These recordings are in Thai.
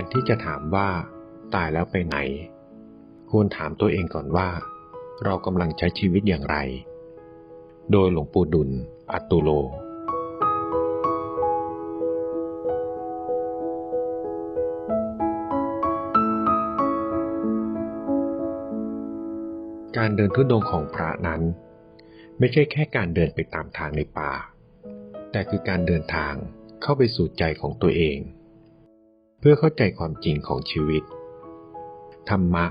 นที่จะถามว่า ตายแล้วไปไหน ควรถามตัวเองก่อนว่า เรากำลังใช้ชีวิตอย่างไร โดยหลวงปู่ดุล อัตตุโลการเดินทุดงของพระนั้น ไม่ใช่แค่การเดินไปตามทางในป่า แต่คือการเดินทางเข้าไปสู่ใจของตัวเอง พื่อเข้าใจความจริงของชีวิต ธรรมะ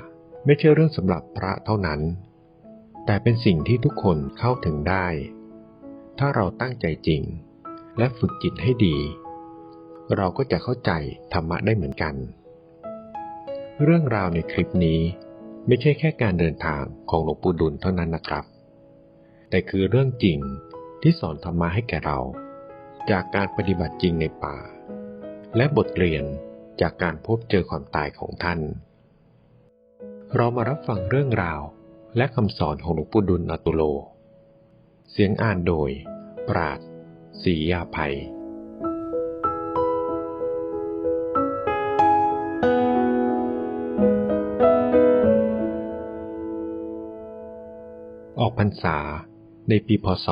ไม่ใช่เรื่องสำหรับพระเท่านั้น แต่เป็นสิ่งที่ทุกคนเข้าถึงได้ ถ้าเราตั้งใจจริง และฝึกจิตให้ดี เราก็จะเข้าใจธรรมะได้เหมือนกัน เรื่องราวในคลิปนี้ไม่ใช่แค่การเดินทางของหลวงปู่ดุลเท่านั้นนะครับ แต่คือเรื่องจริงที่สอนธรรมะให้แก่เรา จากการปฏิบัติจริงในป่า และบทเรียน จากการพบเจอความตายของท่าน เรามารับฟังเรื่องราวและคำสอนของหลวงปู่ดุลอตุโล เสียงอ่านโดย ปราดศรียาภัย ออกพรรษาในปีพศ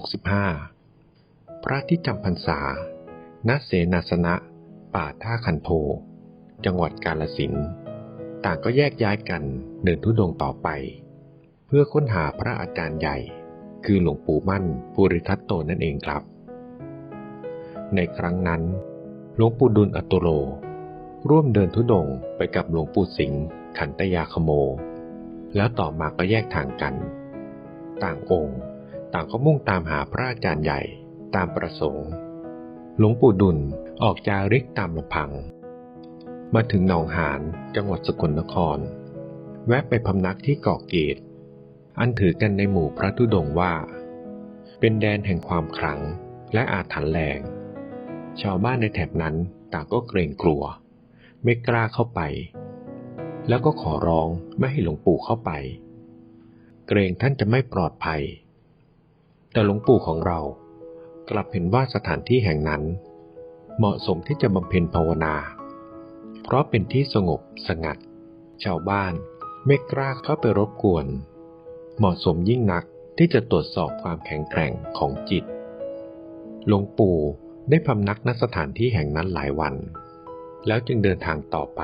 2465 พระที่จำพรรษาณเสนาสนะ ป่าท่าคันโท จังหวัดกาลสินต่างก็แยกย้ายกันเดินทุดงต่อไป เพื่อค้นหาพระอาจารย์ใหญ่ คือหลวงปู่มั่นภูริทัตโตนั่นเองครับ ในครั้งนั้น หลวงปู่ดุลอตุโล ร่วมเดินทุดงไปกับหลวงปู่สิงห์ขันตยาคโม แล้วต่อมาก็แยกทางกัน ต่างองค์ ต่างก็มุ่งตามหาพระอาจารย์ใหญ่ตามประสงค์ หลวงปู่ดุลออกจาริกตามลำพัง มาถึงหนองหานจังหวัดสกลนคร แวะไปพำนักที่เกาะเกต อันถือกันในหมู่พระธุดงว่า เป็นแดนแห่งความขลังและอาถรรพ์แรง ชาวบ้านในแถบนั้นต่างก็เกรงกลัว ไม่กล้าเข้าไป แล้วก็ขอร้องไม่ให้หลวงปู่เข้าไป เกรงท่านจะไม่ปลอดภัย แต่หลวงปู่ของเรา กลับเห็นว่าสถานที่แห่งนั้น เหมาะสมที่จะบำเพ็ญภาวนา เพราะเป็นที่สงบสงัด ชาวบ้านไม่กล้าเข้าไปรบกวน เหมาะสมยิ่งนักที่จะตรวจสอบความแข็งแกร่งของจิต หลวงปู่ได้พำนักณสถานที่แห่งนั้นหลายวัน แล้วจึงเดินทางต่อไป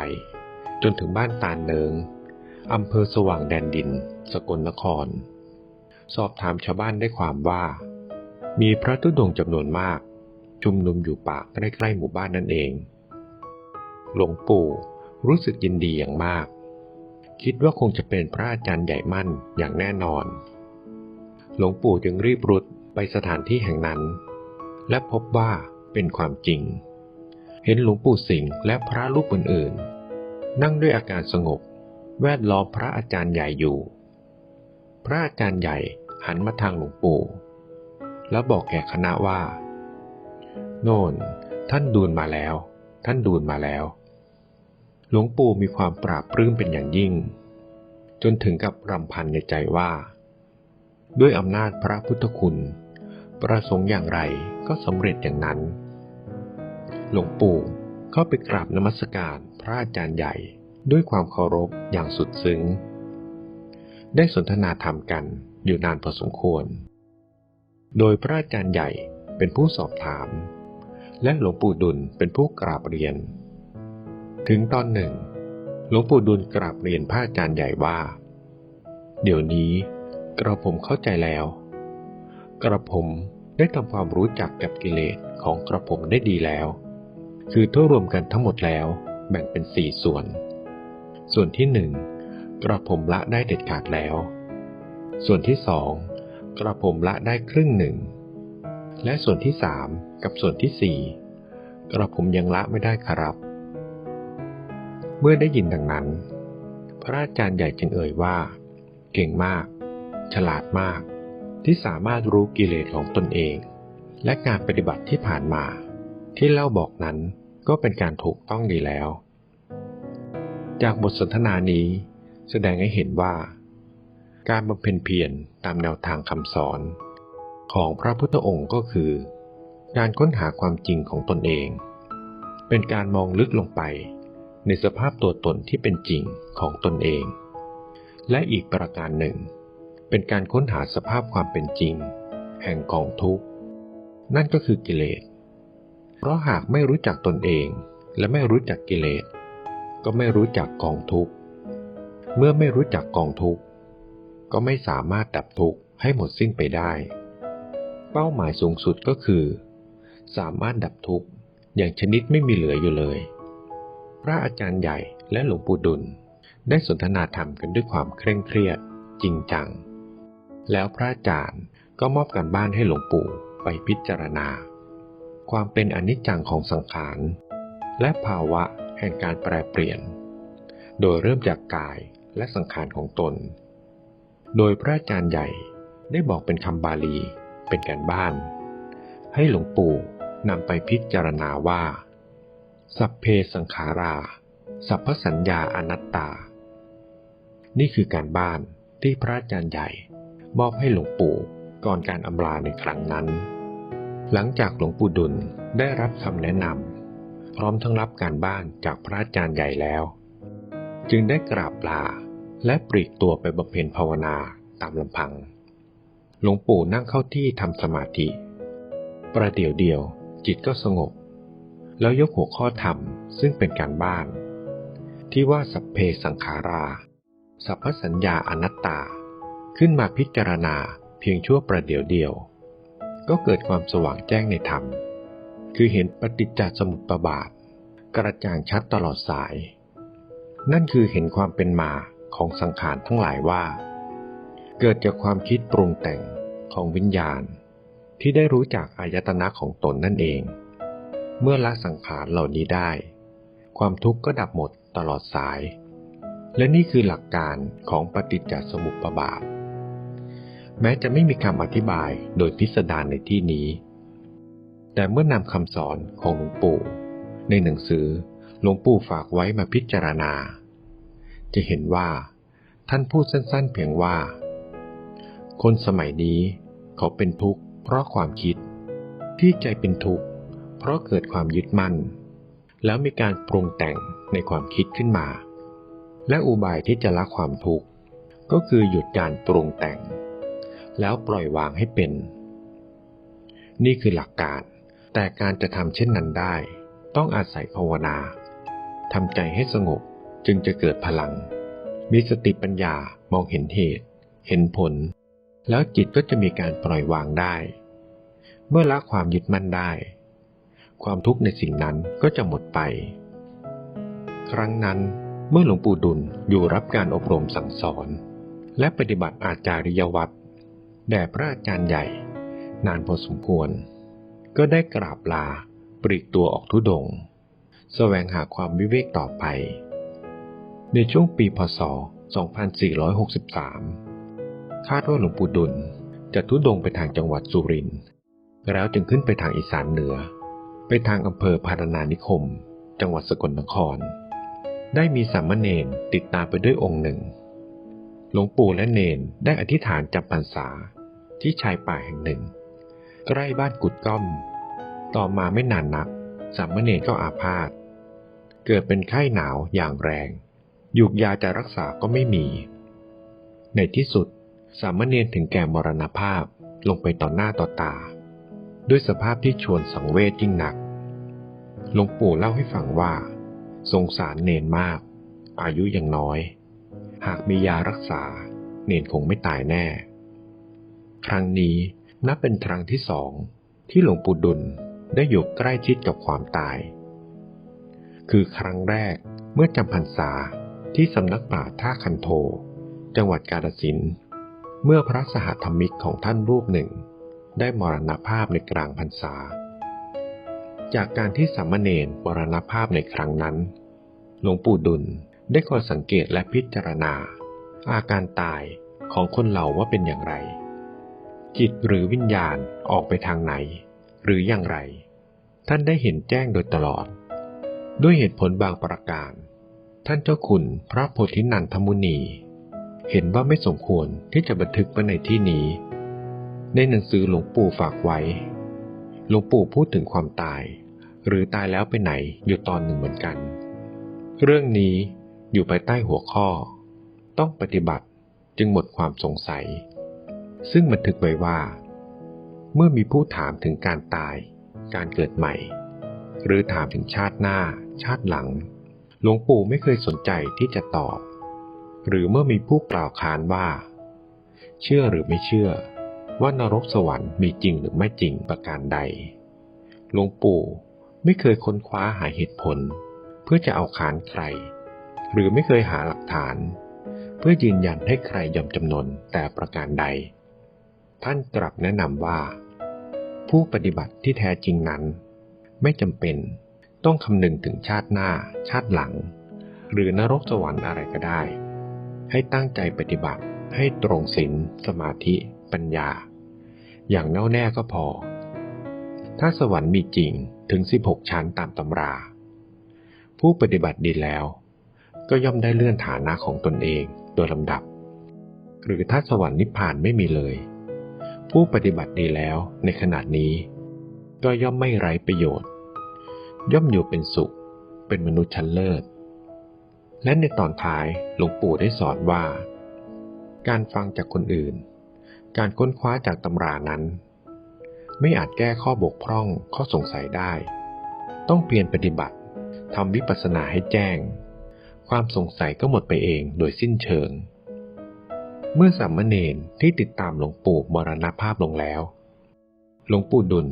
จนถึงบ้านตาเนิงอำเภอสว่างแดนดิน สกลนคร สอบถามชาวบ้านได้ความว่า มีพระธุดงค์จำนวนมาก ชุมนุมอยู่ป่าใกล้ๆหมู่บ้านนั่นเอง หลวงปู่รู้สึกยินดีอย่างมาก คิดว่าคงจะเป็นพระอาจารย์ใหญ่มั่นอย่างแน่นอน หลวงปู่จึงรีบรุดไปสถานที่แห่งนั้น และพบว่าเป็นความจริง เห็นหลวงปู่สิงห์และพระรูปอื่นๆ นั่งด้วยอาการสงบ แวดล้อมพระอาจารย์ใหญ่อยู่ พระอาจารย์ใหญ่หันมาทางหลวงปู่ แล้วบอกแก่คณะว่า โน่น ท่านดูลมาแล้ว ท่านดูลมาแล้ว หลวงปู่มีความปราบปลื้มเป็นอย่างยิ่ง จนถึงกับรำพันในใจว่า ด้วยอำนาจพระพุทธคุณ ประสงค์อย่างไรก็สำเร็จอย่างนั้น หลวงปู่เข้าไปกราบนมัสการพระอาจารย์ใหญ่ด้วยความเคารพอย่างสุดซึ้ง ได้สนทนาธรรมกันอยู่นานพอสมควร โดยพระอาจารย์ใหญ่เป็นผู้สอบถาม และหลวงปู่ดุลเป็นผู้กราบเรียน ถึงตอนหนึ่ง หลวงปู่ดุลกราบเรียนพระอาจารย์ใหญ่ว่า เดี๋ยวนี้กระผมเข้าใจแล้ว กระผมได้ทำความรู้จักกับกิเลสของกระผมได้ดีแล้ว คือทั่วรวมกันทั้งหมดแล้วแบ่งเป็นสี่ส่วน ส่วนที่หนึ่งกระผมละได้เด็ดขาดแล้ว ส่วนที่สอง กระผมละได้ครึ่งหนึ่ง และส่วนที่สามกับส่วนที่สี่กระผมยังละไม่ได้ครับ เมื่อได้ยินดังนั้น พระอาจารย์ใหญ่จึงเอ่ยว่า เก่งมาก ฉลาดมาก ที่สามารถรู้กิเลสของตนเอง และการปฏิบัติที่ผ่านมา ที่เล่าบอกนั้นก็เป็นการถูกต้องดีแล้ว จากบทสนทนานี้ แสดงให้เห็นว่า การบำเพ็ญเพียรตามแนวทางคำสอน ของพระพุทธองค์ก็คือ การค้นหาความจริงของตนเอง เป็นการมองลึกลงไป ในสภาพตัวตนที่เป็นจริงของตนเอง และอีกประการหนึ่ง เป็นการค้นหาสภาพความเป็นจริง แห่งกองทุกข์ นั่นก็คือกิเลส เพราะหากไม่รู้จักตนเองและไม่รู้จักกิเลส ก็ไม่รู้จักกองทุกข์ เมื่อไม่รู้จักกองทุกข์ ก็ไม่สามารถดับทุกข์ให้หมดสิ้นไปได้ เป้าหมายสูงสุดก็คือ สามารถดับทุกข์อย่างชนิดไม่มีเหลืออยู่เลย พระอาจารย์ใหญ่และหลวงปู่ดุลได้สนทนาธรรมกันด้วยความเคร่งเครียด จริงจัง แล้วพระอาจารย์ก็มอบการบ้านให้หลวงปู่ไปพิจารณา ความเป็นอนิจจังของสังขาร และภาวะแห่งการแปรเปลี่ยน โดยเริ่มจากกายและสังขารของตน โดยพระอาจารย์ใหญ่ได้บอกเป็นคำบาลีเป็นการบ้าน ให้หลวงปู่นำไปพิจารณาว่า สัพเพสังขารา สัพพสัญญาอนัตตา นี่คือการบ้านที่พระอาจารย์ใหญ่มอบให้หลวงปู่ก่อนการอำลาในครั้งนั้น หลังจากหลวงปู่ดุลได้รับคำแนะนำพร้อมทั้งรับการบ้านจากพระอาจารย์ใหญ่แล้ว จึงได้กราบลา และปลีกตัวไปบำเพ็ญภาวนาตามลำพัง หลวงปู่นั่งเข้าที่ทำสมาธิ ประเดี๋ยวเดียวจิตก็สงบ แล้วยกหัวข้อธรรมซึ่งเป็นการบ้าน ที่ว่าสัพเพสังขารา สัพพสัญญาอนัตตา ขึ้นมาพิจารณาเพียงชั่วประเดี๋ยวเดียว ก็เกิดความสว่างแจ้งในธรรม คือเห็นปฏิจจสมุปบาท กระจ่างชัดตลอดสาย นั่นคือเห็นความเป็นมา ของสังขารทั้งหลายว่า เกิดจากความคิดปรุงแต่งของวิญญาณ ที่ได้รู้จักอายตนะของตนนั่นเอง เมื่อละสังขารเหล่านี้ได้ ความทุกข์ก็ดับหมดตลอดสาย และนี่คือหลักการของปฏิจจสมุปบาท แม้จะไม่มีคำอธิบายโดยพิสดารในที่นี้ แต่เมื่อนำคำสอนของหลวงปู่ ในหนังสือหลวงปู่ฝากไว้มาพิจารณา จะเห็นว่า ท่านพูดสั้นๆ เพียงว่า คนสมัยนี้เขาเป็นทุกข์เพราะความคิด ที่ใจเป็นทุกข์เพราะเกิดความยึดมั่น แล้วมีการปรุงแต่งในความคิดขึ้นมา และอุบายที่จะละความทุกข์ก็คือหยุดการปรุงแต่ง แล้วปล่อยวางให้เป็น นี่คือหลักการ แต่การจะทำเช่นนั้นได้ ต้องอาศัยภาวนาทำใจให้สงบ จึงจะเกิดพลัง มีสติปัญญามองเห็นเหตุ เห็นผล แล้วจิตก็จะมีการปล่อยวางได้ เมื่อละความยึดมั่นได้ ความทุกข์ในสิ่งนั้นก็จะหมดไป ครั้งนั้นเมื่อหลวงปู่ดุลอยู่รับการอบรมสั่งสอน และปฏิบัติอาจาริยวัตรแด่พระอาจารย์ใหญ่ นานพอสมควร ก็ได้กราบลาปลีกตัวออกทุดง แสวงหาความวิเวกต่อไป ในช่วงปีพศ 2463 คาดว่าหลวงปู่ดุลจะทุดงไปทางจังหวัดสุรินทร์ แล้วจึงขึ้นไปทางอีสานเหนือ ไปทางอำเภอพารานานิคม จังหวัดสกลนคร ได้มีสามเณรติดตามไปด้วยองค์หนึ่ง หลวงปู่และเนนได้อธิษฐานจำพรรษาที่ชายป่าแห่งหนึ่ง ใกล้บ้านกุดก้อม ต่อมาไม่นานนักสามเณรก็อาพาธ เกิดเป็นไข้หนาวอย่างแรง ยุกยาจะรักษาก็ไม่มี ในที่สุดสามเณรถึงแก่มรณภาพลงไปต่อหน้าต่อตา ด้วยสภาพที่ชวนสังเวชยิ่งหนัก หลวงปู่เล่าให้ฟังว่า สงสารเนนมาก อายุยังน้อย หากมียารักษา เนนคงไม่ตายแน่ ครั้งนี้นับเป็นครั้งที่สองที่หลวงปู่ดุลได้อยู่ใกล้ชิดกับความตาย คือครั้งแรกเมื่อจำพรรษา ที่สำนักป่าท่าคันโท จังหวัดกาฬสินธุ์เมื่อพระสหธรรมิกของท่านรูปหนึ่ง ได้มรณภาพในกลางพรรษา จากการที่สามเณรมรณภาพในครั้งนั้น หลวงปู่ดุลได้คอยสังเกตและพิจารณา อาการตายของคนเหล่าว่าเป็นอย่างไร จิตหรือวิญญาณออกไปทางไหน หรืออย่างไร ท่านได้เห็นแจ้งโดยตลอด ด้วยเหตุผลบางประการ ท่านเจ้าคุณพระโพธินันทมุนี เห็นว่าไม่สมควรที่จะบันทึกไว้ในที่นี้ ในหนังสือหลวงปู่ฝากไว้ หลวงปู่พูดถึงความตาย หรือตายแล้วไปไหนอยู่ตอนหนึ่งเหมือนกัน เรื่องนี้อยู่ภายใต้หัวข้อ ต้องปฏิบัติจึงหมดความสงสัย ซึ่งบันทึกไว้ว่า เมื่อมีผู้ถามถึงการตาย การเกิดใหม่ หรือถามถึงชาติหน้า ชาติหลัง หลวงปู่ไม่เคยสนใจที่จะตอบ หรือเมื่อมีผู้กล่าวค้านว่า เชื่อหรือไม่เชื่อ ว่านรกสวรรค์มีจริงหรือไม่จริงประการใด หลวงปู่ไม่เคยค้นคว้าหาเหตุผล เพื่อจะเอาขานใคร หรือไม่เคยหาหลักฐาน เพื่อยืนยันให้ใครยอมจำนนแต่ประการใด ท่านกลับแนะนำว่า ผู้ปฏิบัติที่แท้จริงนั้น ไม่จำเป็น ต้องคำนึงถึงชาติหน้า ชาติหลัง หรือนรกสวรรค์อะไรก็ได้ ให้ตั้งใจปฏิบัติให้ตรงศีลสมาธิ ปัญญา อย่างแน่วแน่ก็พอ ถ้าสวรรค์มีจริงถึง 16 ชั้นตามตำรา ผู้ปฏิบัติดีแล้ว ก็ย่อมได้เลื่อนฐานะของตนเองโดยลำดับ หรือถ้าสวรรค์นิพพานไม่มีเลย ผู้ปฏิบัติดีแล้วในขณะนี้ ก็ย่อมไม่ไร้ประโยชน์ ย่อมอยู่เป็นสุข เป็นมนุษย์ชั้นเลิศ และในตอนท้ายหลวงปู่ได้สอนว่า การฟังจากคนอื่น การค้นคว้าจากตำรานั้น ไม่อาจแก้ข้อบกพร่องข้อสงสัยได้ ต้องเพียรปฏิบัติทำวิปัสสนาให้แจ้ง ความสงสัยก็หมดไปเองโดยสิ้นเชิง เมื่อสามเณรที่ติดตามหลวงปู่มรณภาพลงแล้ว หลวงปู่ดุล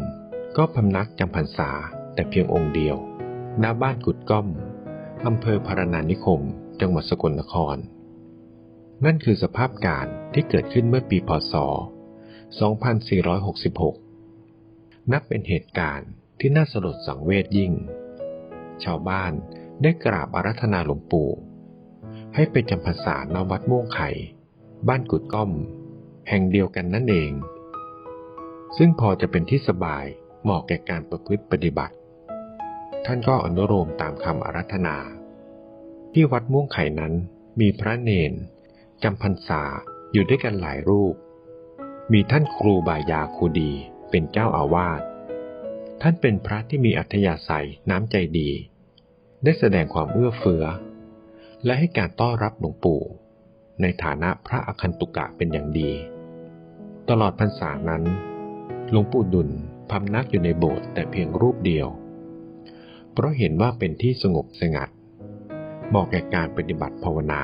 ก็พำนักจำพรรษา แต่เพียงองค์เดียว ณ บ้านกุดก้อม อำเภอพารณานิคม จังหวัดสกลนคร นั่นคือสภาพการที่เกิดขึ้นเมื่อปีพศ 2466 นับเป็นเหตุการณ์ที่น่าสลดสังเวชยิ่ง ชาวบ้านได้กราบอารัธนาหลวงปู่ ให้ไปจำพรรษาณวัดม่วงไข่ บ้านกุดก้อม แห่งเดียวกันนั่นเอง ซึ่งพอจะเป็นที่สบายเหมาะแก่การประพฤติปฏิบัติ ท่านก็อนุโลมตามคำอารัธนา ที่วัดม่วงไข่นั้นมีพระเนนจำพรรษาอยู่ด้วยกันหลายรูป มีท่านครูบายาครูดีเป็นเจ้าอาวาส ท่านเป็นพระที่มีอัธยาศัยน้ำใจดี ได้แสดงความเอื้อเฟื้อ และให้การต้อนรับหลวงปู่ ในฐานะพระอคันตุกะเป็นอย่างดี ตลอดพรรษานั้น หลวงปู่ดุลพำนักอยู่ในโบสถ์แต่เพียงรูปเดียว เพราะเห็นว่าเป็นที่สงบสงัด เหมาะแก่การปฏิบัติภาวนา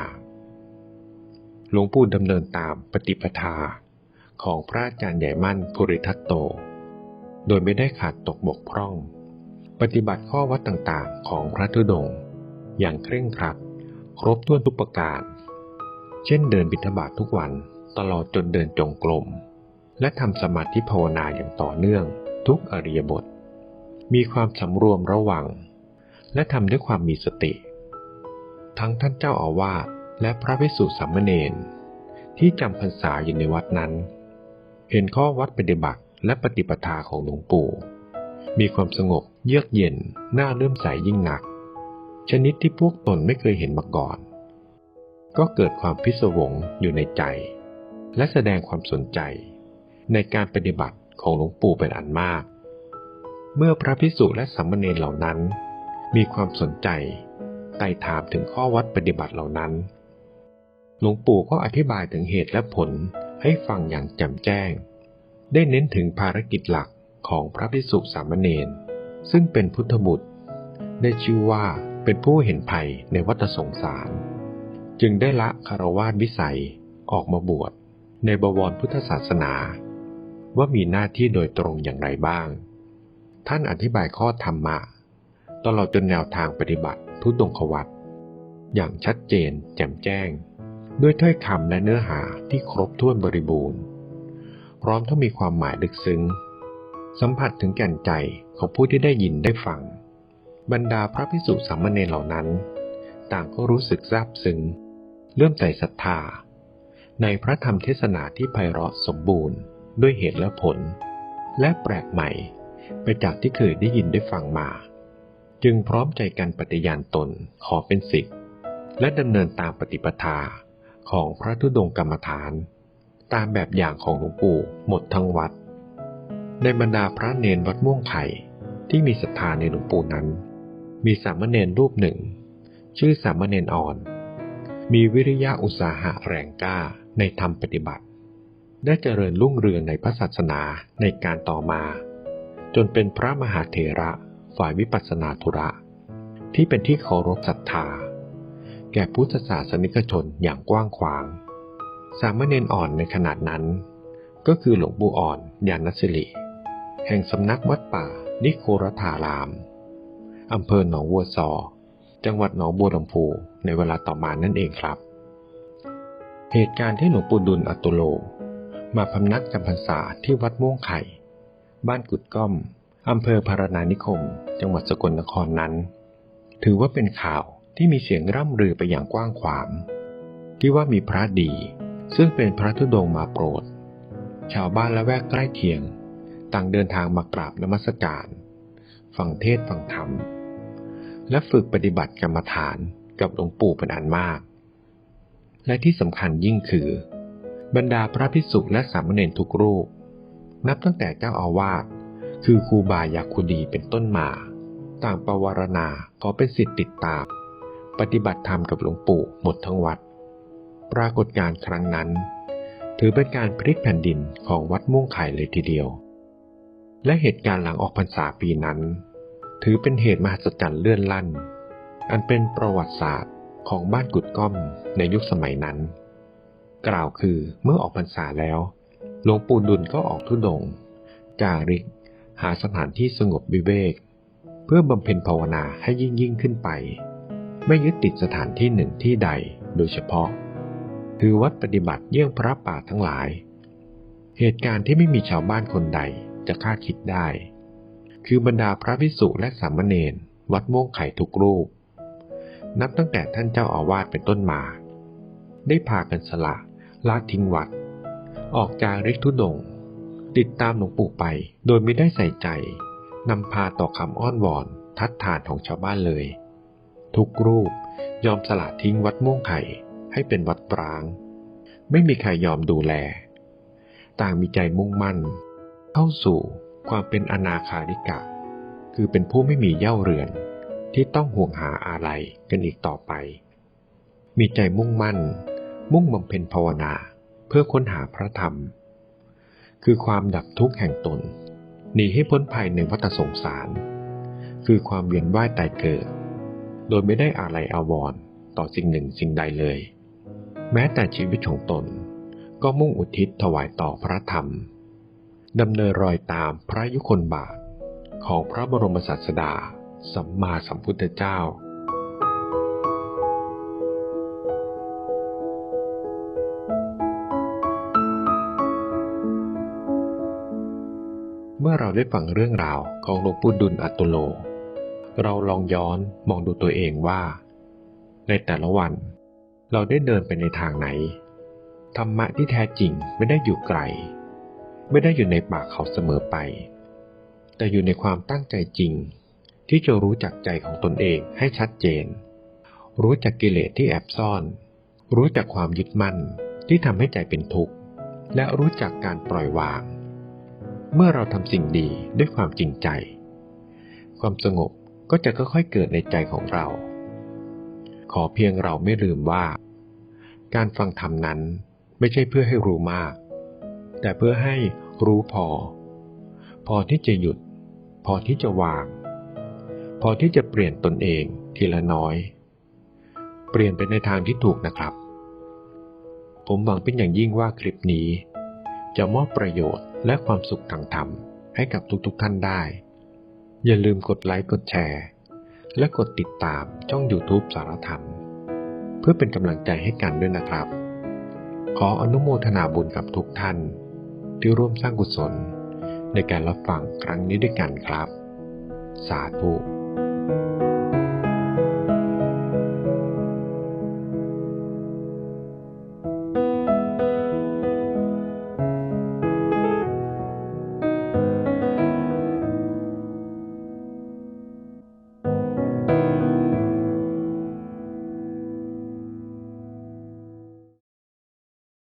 หลวงปู่ดำเนินตามปฏิปทาของพระอาจารย์ใหญ่มั่นภูริทัตโต โดยไม่ได้ขาดตกบกพร่อง ปฏิบัติข้อวัดต่างๆของพระธุดงค์อย่างเคร่งครัด ครบถ้วนทุกประการ เช่นเดินบิณฑบาตททุกวันตลอดจนเดินจงกรมและทำสมาธิภาวนาอย่างต่อเนื่องทุกอริยบท มีความสำรวมระวัง และทำด้วยความมีสติ ทั้งท่านเจ้าอาวาสและพระภิกษุสามเณรที่จำพรรษาอยู่ในวัดนั้น เห็นข้อวัดปฏิบัติและปฏิปทาของหลวงปู่ มีความสงบเยือกเย็นน่าเลื่อมใสยยิ่งหนัก ชนิดที่พวกตนไม่เคยเห็นมาก่อน ก็เกิดความพิศวงอยู่ในใจ และแสดงความสนใจ ในการปฏิบัติของหลวงปู่เป็นอันมาก เมื่อพระพิสุและสามเณรเหล่านั้น มีความสนใจไต่ถามถึงข้อวัดปฏิบัติเหล่านั้น หลวงปู่ก็อธิบายถึงเหตุและผลให้ฟังอย่างแจ่มแจ้ง ได้เน้นถึงภารกิจหลักของพระพิสุสามเณรซึ่งเป็นพุทธบุตร ได้ชื่อว่าเป็นผู้เห็นภัยในวัฏสงสาร จึงได้ละคารวาสวิสัยออกมาบวชในบวรพุทธศาสนา ว่ามีหน้าที่โดยตรงอย่างไรบ้าง ท่านอธิบายข้อธรรมะตลอดจนแนวทางปฏิบัติทุดงควัตอย่างชัดเจนแจ่มแจ้ง ด้วยถ้อยคำและเนื้อหาที่ครบถ้วนบริบูรณ์ พร้อมทั้งมีความหมายลึกซึ้ง สัมผัสถึงแก่นใจของผู้ที่ได้ยินได้ฟัง บรรดาพระพิสุสามเณรเหล่านั้น ต่างก็รู้สึกซาบซึ้งเลื่อมใสศรัทธา ในพระธรรมเทศนาที่ไพเราะสมบูรณ์ ด้วยเหตุและผล และแปลกใหม่ ไปจากที่เคยได้ยินได้ฟังมา จึงพร้อมใจกันปฏิญาณตนขอเป็นศิษย์และดำเนินตามปฏิปทาของพระธุดงกรรมฐาน ตามแบบอย่างของหลวงปู่หมดทั้งวัด ในบรรดาพระเนนวัดม่วงไข่ที่มีศรัทธาในหลวงปู่นั้น มีสามเณรรูปหนึ่ง ชื่อสามเณรอ่อน มีวิริยะอุตสาหะแรงกล้าในธรรมปฏิบัติ ได้เจริญรุ่งเรืองในพระศาสนาในการต่อมา จนเป็นพระมหาเถระฝ่ายวิปัสสนาธุระ ที่เป็นที่เคารพศรัทธา แก่พุทธศาสนิกชนอย่างกว้างขวาง สามเณรอ่อนในขนาดนั้น ก็คือหลวงปู่อ่อนยานสิริ แห่งสำนักวัดป่านิโครธาราม อำเภอหนองวัวซอ จังหวัดหนองบัวลำพูในเวลาต่อมานั่นเองครับ เหตุการณ์ที่หลวงปู่ดุลอัตุโล มาพำนักจำพรรษาที่วัดม่วงไข่ บ้านกุดก้อมอำเภอพารานานิคม จังหวัดสกลนครนั้น ถือว่าเป็นข่าวที่มีเสียงร่ำลือไปอย่างกว้างขวางที่ว่ามีพระดี ซึ่งเป็นพระธุดงมาโปรด ชาวบ้านและแวกใกล้เคียง ต่างเดินทางมากราบนมัสการ ฟังเทศฟังธรรม และฝึกปฏิบัติกรรมฐานกับหลวงปู่เป็นอันมาก และที่สำคัญยิ่งคือ บรรดาพระภิกษุและสามเณรทุกรูป นับตั้งแต่เจ้าอาวาสคือครูบายาคุดีเป็นต้นมา ต่างประวารณาขอเป็นสิทธิ์ติดตาม ปฏิบัติธรรมกับหลวงปู่หมดทั้งวัด ปรากฏการครั้งนั้น ถือเป็นการพลิกแผ่นดินของวัดม่วงไข่เลยทีเดียว และเหตุการณ์หลังออกพรรษาปีนั้น ถือเป็นเหตุมหัศจรรย์เลื่อนลั่น อันเป็นประวัติศาสตร์ของบ้านกุดก้อมในยุคสมัยนั้น กล่าวคือเมื่อออกพรรษาแล้ว หลวงปู่ดุลก็ออกทุดง จาริก หาสถานที่สงบวิเวก เพื่อบำเพ็ญภาวนาให้ยิ่งยิ่งขึ้นไป ไม่ยึดติดสถานที่หนึ่งที่ใดโดยเฉพาะคือวัดปฏิบัติเยี่ยงพระป่าทั้งหลาย เหตุการณ์ที่ไม่มีชาวบ้านคนใดจะคาดคิดได้ คือบรรดาพระภิกษุและสามเณรวัดม่วงไข่ทุกรูป นับตั้งแต่ท่านเจ้าอาวาสเป็นต้นมา ได้พากันสละละทิ้งวัด ออกจากริกทุดง ติดตามหลวงปู่ไป โดยไม่ได้ใส่ใจนำพาต่อคำอ้อนวอนทัดทานของชาวบ้านเลย ทุกรูปยอมสละทิ้งวัดม่วงไข่ให้เป็นวัดปราง ไม่มีใครยอมดูแล ต่างมีใจมุ่งมั่น เข้าสู่ความเป็นอนาคาริกะ คือเป็นผู้ไม่มีเย่าเรือน ที่ต้องห่วงหาอะไรกันอีกต่อไป มีใจมุ่งมั่น มุ่งบำเพ็ญภาวนา พื่อค้นหาพระธรรม คือความดับทุกข์แห่งตน หนีให้พ้นภัยในวัฏสงสาร คือความเวียนว่ายตายเกิด โดยไม่ได้อะไรอาวรต่อสิ่งหนึ่งสิ่งใดเลย แม้แต่ชีวิตของตน ก็มุ่งอุทิศถวายต่อพระธรรมดำเนินรอยตามพระยุคลบาทของพระบรมศาสดา สัมมาสัมพุทธเจ้า ได้ฟังเรื่องราวของหลวงปู่ดุลอัตโล เราลองย้อนมองดูตัวเองว่า ในแต่ละวัน เราได้เดินไปในทางไหน ธรรมะที่แท้จริงไม่ได้อยู่ไกล ไม่ได้อยู่ในปากเขาเสมอไป แต่อยู่ในความตั้งใจจริง ที่จะรู้จักใจของตนเองให้ชัดเจน รู้จักกิเลสที่แอบซ่อน รู้จักความยึดมั่นที่ทำให้ใจเป็นทุกข์ และรู้จักการปล่อยวาง เมื่อเราทำสิ่งดีด้วยความจริงใจ ความสงบก็จะค่อยๆเกิดในใจของเรา ขอเพียงเราไม่ลืมว่า การฟังธรรมนั้นไม่ใช่เพื่อให้รู้มาก แต่เพื่อให้รู้พอ พอที่จะหยุด พอที่จะวาง พอที่จะเปลี่ยนตนเองทีละน้อย เปลี่ยนไปในทางที่ถูกนะครับ ผมหวังเป็นอย่างยิ่งว่าคลิปนี้ จะมอบประโยชน์ และความสุขทางธรรมให้กับทุกๆท่านได้ อย่าลืมกดไลค์กดแชร์ และกดติดตามช่อง YouTube สารธรรม เพื่อเป็นกำลังใจให้กันด้วยนะครับ ขออนุโมทนาบุญกับทุกท่าน ที่ร่วมสร้างกุศล ในการรับฟังครั้งนี้ด้วยกันครับ สาธุ